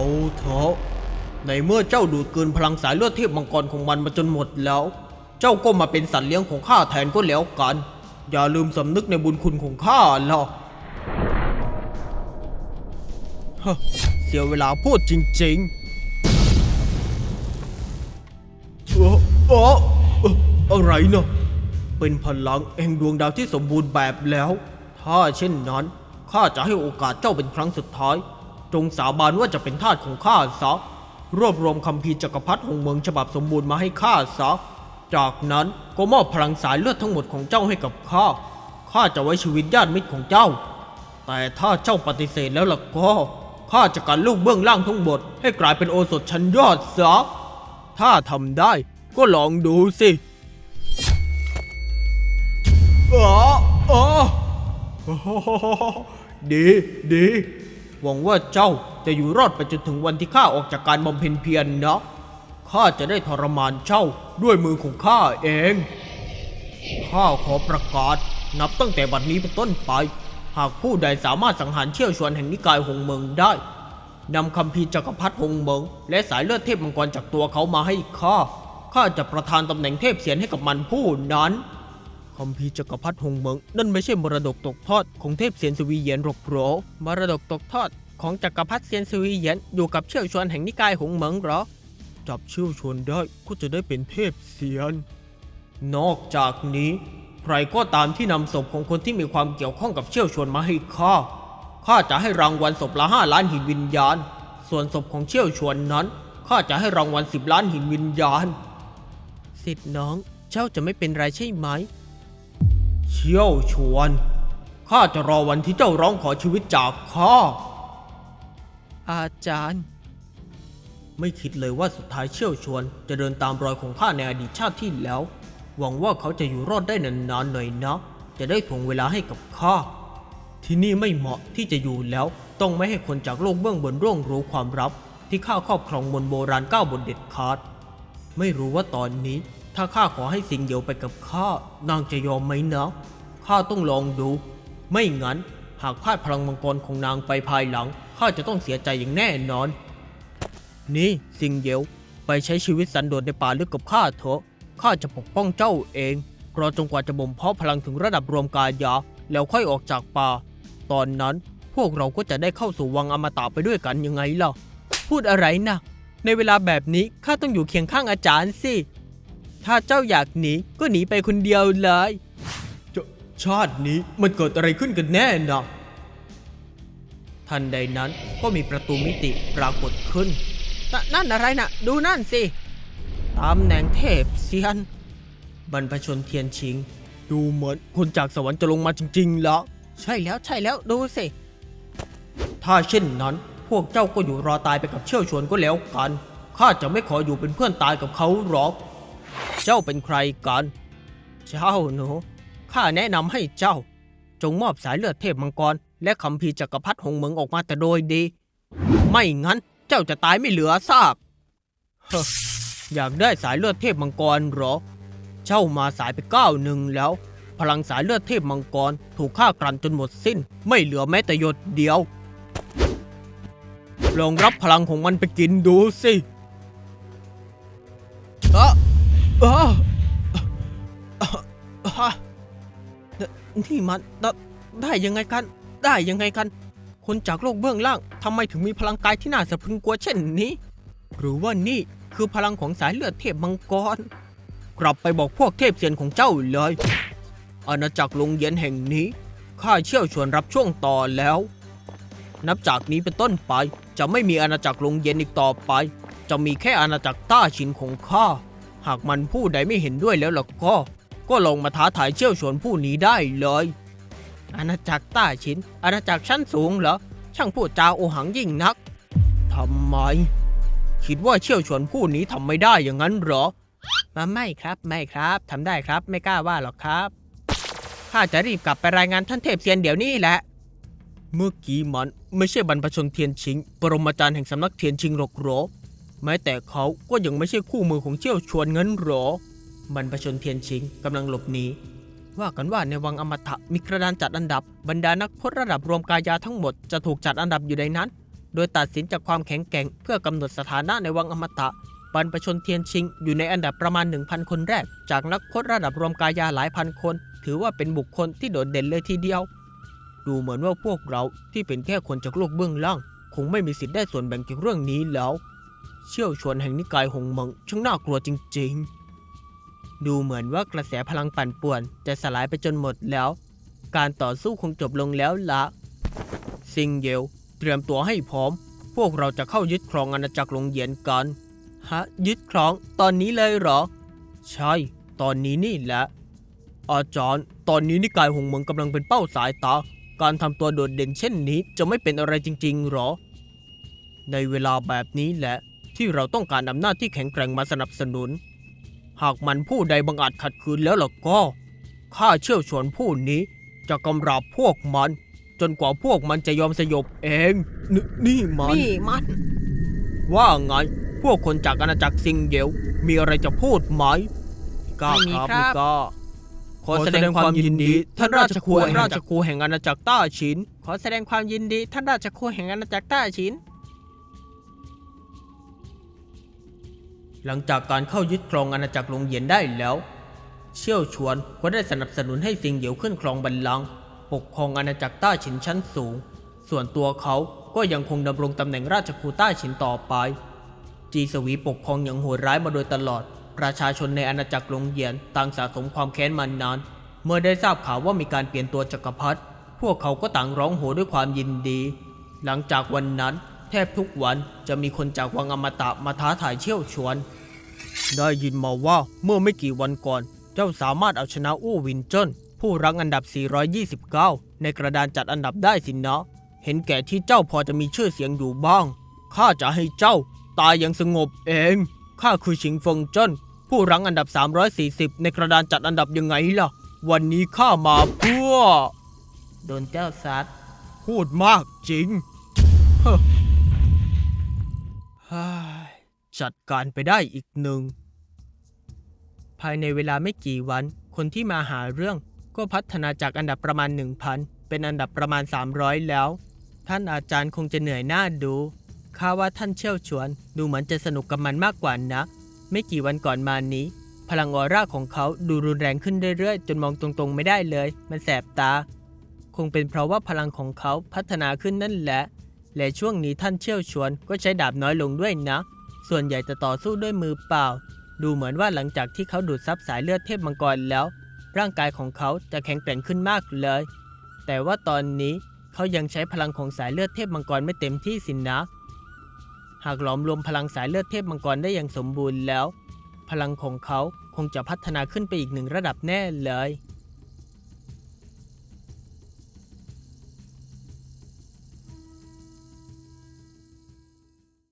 เอาเถอะในเมื่อเจ้าดูดกลืนพลังสายเลือดเทพมังกรของมันมาจนหมดแล้ว เจ้าก็มาเป็นสัตว์เลี้ยงของข้าแทนก็แล้วกัน อย่าลืมสำนึกในบุญคุณของข้าล่ะฮะเสียเวลาพูดจริงๆเออเออเอ่ออะไรเนาะเป็นพลังแห่งดวงดาวที่สมบูรณ์แบบแล้ว ถ้าเช่นนั้นข้าจะให้โอกาสเจ้าเป็นครั้งสุดท้าย จงสาบานว่าจะเป็นทาสของข้าซะรวบรวมคัมภีจักรพรรดิหงเมืองฉบับสมบูรณ์มาให้ข้าซะจากนั้นก็มอบพลังสายเลือดทั้งหมดของเจ้าให้กับข้าข้าจะไว้ชีวิตญาติมิตรของเจ้า แต่ถ้าเจ้าปฏิเสธแล้วล่ะก็ข้าจะกันลูกเบื้องล่างทั้งหมดให้กลายเป็นโอสถชั้นยอดซะถ้าทำได้ก็ลองดูสิอ๋ออ๋อดีดี หวังว่าเจ้าจะอยู่รอดไปจนถึงวันที่ข้าออกจากการบำเพ็ญเพียรนะข้าจะได้ทรมานเจ้าด้วยมือของข้าเอง ข้าขอประกาศนับตั้งแต่บัดนี้เป็นต้นไป หากผู้ใดสามารถสังหารเชี่ยวชวนแห่งนิกายหงเมืองได้นำคัมภีจักรพรรดิหงเมืองและสายเลือดเทพมังกรจากตัวเขามาให้ข้า ข้าจะประทานตำแหน่งเทพเสียนให้กับมันผู้นั้น คัมภีร์จักรพรรดิหงเมืองนั่นไม่ใช่มรดกตกทอดของเทพเซียนสวีเยียนหรอกหรอมรดกตกทอดของจักรพรรดิเซียนสวีเยียนอยู่กับเชี่ยวชวนแห่งนิกายหงเมืองหรอ จับเชี่ยวชวนได้ก็จะได้เป็นเทพเซียน นอกจากนี้ ใครก็ตามที่นำศพของคนที่มีความเกี่ยวข้องกับเชี่ยวชวนมาให้ข้าข้าจะให้รางวัลศพละห้าล้านหินวิญญาณ ส่วนศพของเชี่ยวชวนนั้นข้าจะให้รางวัลสิบล้านหินวิญญาณ สิทธิ์น้อง เจ้าจะไม่เป็นไรใช่ไหม เชี่ยวชวน ข้าจะรอวันที่เจ้าร้องขอชีวิตจากข้า อาจารย์ ไม่คิดเลยว่าสุดท้ายเชี่ยวชวน จะเดินตามรอยของข้าในอดีตชาติที่แล้ว หวังว่าเขาจะอยู่รอดได้นานๆหน่อยนะ จะได้ถ่วงเวลาให้กับข้า ที่นี่ไม่เหมาะที่จะอยู่แล้ว ต้องไม่ให้คนจากโลกเบื้องบนร่วงรู้ความลับ ที่ข้าครอบครองมนต์โบราณเก้าบนเด็ดขาด ไม่รู้ว่าตอนนี้ ถ้าข้าขอให้สิ่งเดียวไปกับข้านางจะยอมไหมนะข้าต้องลองดู ไม่งั้น หากพลาดพลังมังกรของนางไปภายหลังข้าจะต้องเสียใจอย่างแน่นอน นี่สิงเดียวไปใช้ชีวิตสันโดษในป่าลึกกับข้าเถอะข้าจะปกป้องเจ้าเองรอจนกว่าจะบ่มเพาะพลังถึงระดับรวมกายาแล้วค่อยออกจากป่า ตอนนั้นพวกเราก็จะได้เข้าสู่วังอมตะไปด้วยกันยังไงล่ะพูดอะไรนะในเวลาแบบนี้ข้าต้องอยู่เคียงข้างอาจารย์สิ ถ้าเจ้าอยากหนีก็หนีไปคนเดียวเลยชาตินี้มันเกิดอะไรขึ้นกันแน่นะทันใดนั้นก็มีประตูมิติปรากฏขึ้นนั่นอะไรนะดูนั่นสิตำแหน่งเทพเซียน บรรพชนเทียนชิง ดูเหมือนคนจากสวรรค์จะลงมาจริงๆแล้ว ใช่แล้วใช่แล้วดูสิ ถ้าเช่นนั้นพวกเจ้าก็อยู่รอตายไปกับเชี่ยวชวนก็แล้วกัน ข้าจะไม่ขออยู่เป็นเพื่อนตายกับเขาหรอก เจ้าเป็นใครกัน เจ้าหนู ข้าแนะนำให้เจ้า จงมอบสายเลือดเทพมังกร และคัมภีจักรพรรดิหงเมืองออกมาแต่โดยดี ไม่งั้นเจ้าจะตายไม่เหลือซากเฮ้อยากได้สายเลือดเทพมังกรเหรอ เจ้ามาสายไปก้าวหนึ่งแล้ว พลังสายเลือดเทพมังกร ถูกฆ่ากลั่นจนหมดสิ้น ไม่เหลือแม้แต่หยดเดียว ลองรับพลังของมันไปกินดูสิ อะอะอะนี่มันไดได้ยังไงกัน ได้ยังไงกัน คนจากโลกเบื้องล่างทำไมถึงมีพลังกายที่น่าสะพรึงกลัวเช่นนี้ หรือว่านี่คือพลังของสายเลือดเทพมังกร กลับไปบอกพวกเทพเซียนของเจ้าเลย อาณาจักรลงเย็นแห่งนี้ข้าเชี่ยวชวนรับช่วงต่อแล้ว นับจากนี้เป็นต้นไปจะไม่มีอาณาจักรลงเย็นอีกต่อไป จะมีแค่อาณาจักรต้าชินของข้า หากมันผู้ใดไม่เห็นด้วยแล้วล่ะก็ ก็ลงมาท้าทายเชี่ยวชวนผู้นี้ได้เลย อาณาจักรต้าชิน อาณาจักรชั้นสูงเหรอ ช่างพูดจาโอหังยิ่งนัก ทำไม คิดว่าเชี่ยวชวนผู้นี้ทำไม่ได้อย่างนั้นเหรอ มาไม่ครับ ไม่ครับ ทำได้ครับ ไม่กล้าว่าหรอกครับ ข้าจะรีบกลับไปรายงานท่านเทพเซียนเดี๋ยวนี้แหละ เมื่อกี้มันไม่ใช่บรรพชนเทียนชิง ปรมาจารย์แห่งสำนักเทียนชิงหรอกหรอ แม้แต่เขาก็ยังไม่ใช่คู่มือของเชี่ยวชวนเงั้นหรอบรรพชนเทียนชิงกำลังหลบหนีว่ากันว่าในวังอมตะมีกระดานจัดอันดับ บรรดานักพจน์ระดับรวมกายาทั้งหมดจะถูกจัดอันดับอยู่ในนั้น โดยตัดสินจากความแข็งแกร่งเพื่อกำหนดสถานะในวังอมตะบรรพชนเทียนชิง อยู่ในอันดับประมาณ 1,000 คนแรก จากนักพจน์ระดับรวมกายาหลายพันคน ถือว่าเป็นบุคคลที่โดดเด่นเลยทีเดียว ดูเหมือนว่าพวกเราที่เป็นแค่คนจากโลกเบื้องล่าง คงไม่มีสิทธิ์ได้ส่วนแบ่งจากเรื่องนี้แล้ว เชี่ยวชวนแห่งนิกายหงมังช่างน่ากลัวจริง ๆ ดูเหมือนว่ากระแสพลังปั่นป่วน จะสลายไปจนหมดแล้ว การต่อสู้คงจบลงแล้วละซิงเยวเตรียมตัวให้พร้อม พวกเราจะเข้ายึดครองอาณาจักรลงเยียนกันฮะยึดครองตอนนี้เลยเหรอ ใช่ ตอนนี้นี่แหละ อาจารย์ ตอนนี้นิกายหงมืองกำลังเป็นเป้าสายตา การทำตัวโดดเด่นเช่นนี้จะไม่เป็นอะไรจริง ๆ หรอ ในเวลาแบบนี้แหละ ที่เราต้องการอำนาจที่แข็งแกร่งมาสนับสนุน หากมันผู้ใดบังอาจขัดขืนแล้วล่ะก็ข้าเชี่ยวชวนผู้นี้จะกำราบพวกมัน จนกว่าพวกมันจะยอมสยบเองนนี่มันนี่มัน ว่าไง พวกคนจากอาณาจักรซิงเยวมีอะไรจะพูดไหมกล้าไม่มีครับครับไม่กล้าขอแสดงความยินดี ท่านราชครูราชครูแห่งอาณาจักรต้าชิน ขอแสดงความยินดี ท่านราชครูแห่งอาณาจักรต้าชิน หลังจากการเข้ายึดครองอาณาจักรลงเยียนได้แล้ว เชี่ยวชวนก็ได้สนับสนุนให้ซิงเหยวขึ้นครองบัลลังก์ปกครองอาณาจักรต้าฉินชั้นสูง ส่วนตัวเขาก็ยังคงดำรงตำแหน่งราชครูต้าฉินต่อไป จีสวีปกครองอย่างโหดร้ายมาโดยตลอด ประชาชนในอาณาจักรลงเยียนต่างสะสมความแค้นมานาน เมื่อได้ทราบข่าวว่ามีการเปลี่ยนตัวจักรพรรดิพวกเขาก็ต่างร้องโหด้วยความยินดี หลังจากวันนั้น แทบทุกวันจะมีคนจากวังอมตะมาท้าทายเชี่ยวชวน ได้ยินมาว่าเมื่อไม่กี่วันก่อน เจ้าสามารถเอาชนะอู้วินเจิ้นผู้รั้งอันดับ 429 ในกระดานจัดอันดับได้สินะเห็นแก่ที่เจ้าพอจะมีชื่อเสียงอยู่บ้าง ข้าจะให้เจ้าตายอย่างสงบเอง ข้าคือชิงเฟิงเจิ้นผู้รั้งอันดับ 340 ในกระดานจัดอันดับยังไงล่ะ วันนี้ข้ามาเพื่อ โดนเจ้าซัดพูดมากจริงเฮ้อเฮ้ย จัดการไปได้อีกหนึ่ง ภายในเวลาไม่กี่วัน คนที่มาหาเรื่องก็พัฒนาจากอันดับประมาณ 1,000 เป็นอันดับประมาณ 300 แล้ว ท่านอาจารย์คงจะเหนื่อยหน้าดูข้าว่าท่านเชี่ยวชวน ดูเหมือนจะสนุกกับมันมากกว่านะ ไม่กี่วันก่อนมานี้ พลังออร่าของเขาดูรุนแรงขึ้นเรื่อยๆ จนมองตรงๆไม่ได้เลย มันแสบตา คงเป็นเพราะว่าพลังของเขาพัฒนาขึ้นนั่นแหละ และช่วงนี้ท่านเชี่ยวชวนก็ใช้ดาบน้อยลงด้วยนะ ส่วนใหญ่จะต่อสู้ด้วยมือเปล่า ดูเหมือนว่าหลังจากที่เขาดูดซับสายเลือดเทพมังกรแล้ว ร่างกายของเขาจะแข็งแกร่งขึ้นมากเลย แต่ว่าตอนนี้เขายังใช้พลังของสายเลือดเทพมังกรไม่เต็มที่สินนะ หากหลอมรวมพลังสายเลือดเทพมังกรได้อย่างสมบูรณ์แล้ว พลังของเขาคงจะพัฒนาขึ้นไปอีกหนึ่งระดับแน่เลย